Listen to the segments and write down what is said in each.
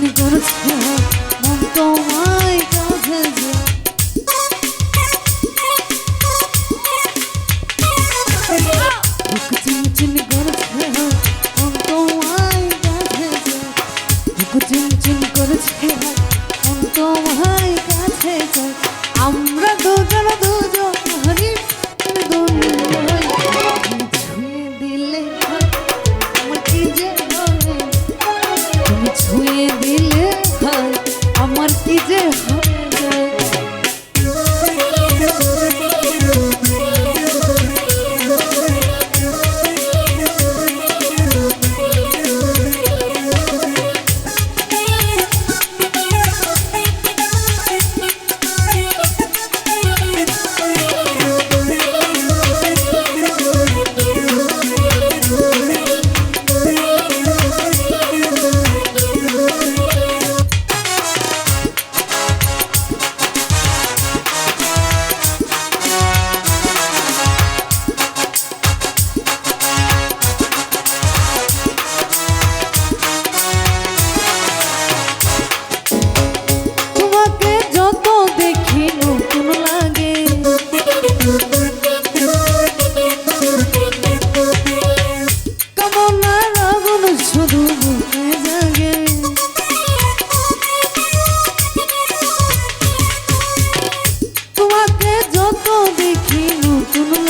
গান করছে মন তোমায় কাছে চিনচিন করছে মন তোমায় কাছে চিনচিন করছে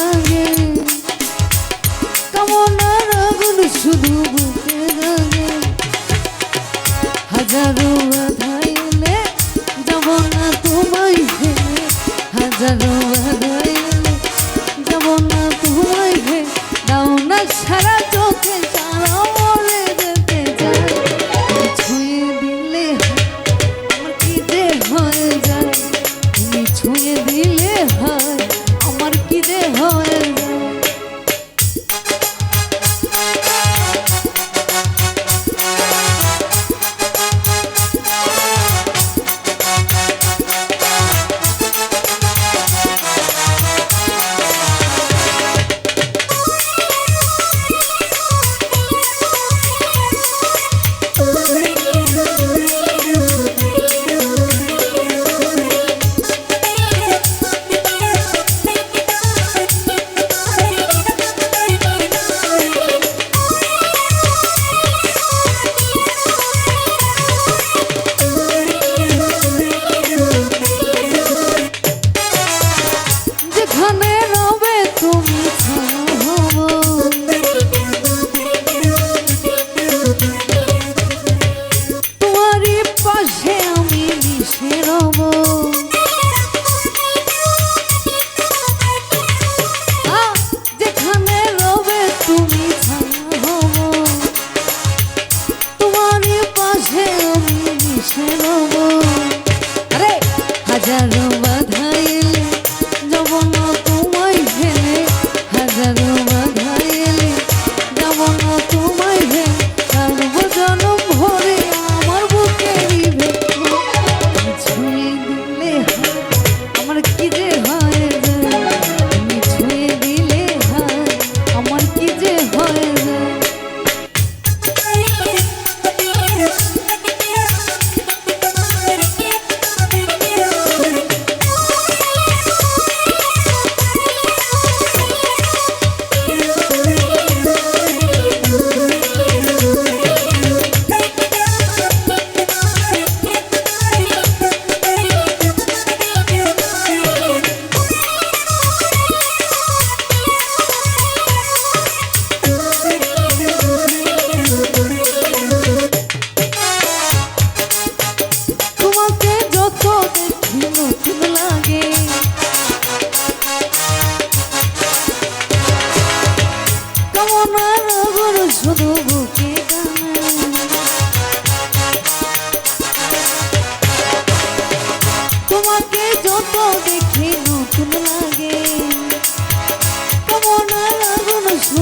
love.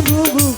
Gugu.